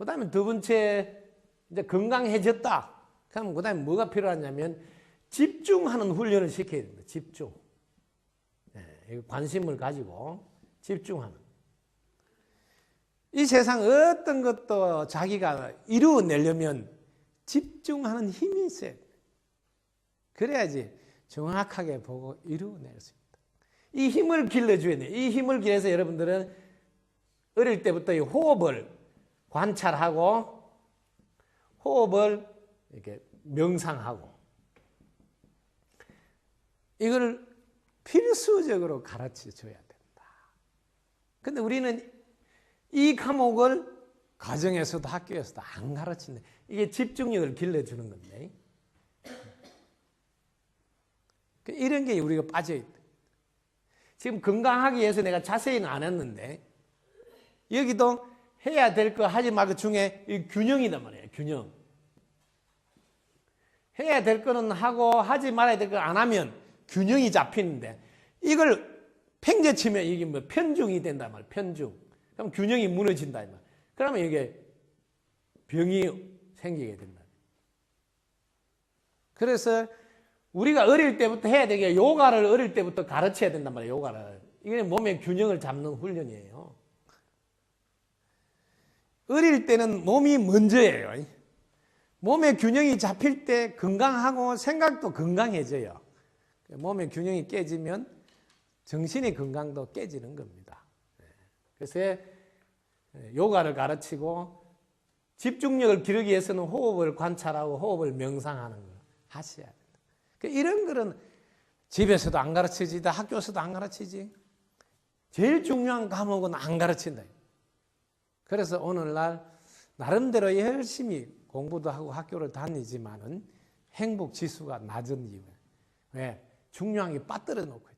그 다음에 두 번째, 이제 건강해졌다. 그럼 그 다음에 뭐가 필요하냐면 집중하는 훈련을 시켜야 됩니다. 집중. 예, 관심을 가지고 집중하는. 이 세상 어떤 것도 자기가 이루어내려면 집중하는 힘이 있어야 돼. 그래야지 정확하게 보고 이루어낼 수 있다. 이 힘을 길러줘야 돼. 이 힘을 길러서 여러분들은 어릴 때부터 이 호흡을 관찰하고 호흡을 이렇게 명상하고 이걸 필수적으로 가르쳐 줘야 된다. 근데 우리는 이 과목을 가정에서도 학교에서도 안 가르치는데 이게 집중력을 길러주는 건데 그 이런 게 우리가 빠져 있다. 지금 건강하기 위해서 내가 자세히는 안 했는데 여기도 해야 될 거 하지 말것 중에 이 균형이단 말이에요. 균형. 해야 될 거는 하고 하지 말아야 될 거 안 하면 균형이 잡히는데 이걸 팽개치면 이게 뭐 편중이 된단 말이에요. 편중. 그럼 균형이 무너진다. 이 말. 그러면 이게 병이 생기게 된다. 그래서 우리가 어릴 때부터 해야 되게 요가를 어릴 때부터 가르쳐야 된단 말이에요. 요가를. 이게 몸의 균형을 잡는 훈련이에요. 어릴 때는 몸이 먼저예요. 몸의 균형이 잡힐 때 건강하고 생각도 건강해져요. 몸의 균형이 깨지면 정신의 건강도 깨지는 겁니다. 그래서 요가를 가르치고 집중력을 기르기 위해서는 호흡을 관찰하고 호흡을 명상하는 걸 하셔야 됩니다. 이런 거는 집에서도 안 가르치지, 학교에서도 안 가르치지. 제일 중요한 과목은 안 가르친다. 그래서 오늘날 나름대로 열심히 공부도 하고 학교를 다니지만은 행복 지수가 낮은 이유. 왜? 게 빠뜨려 놓고.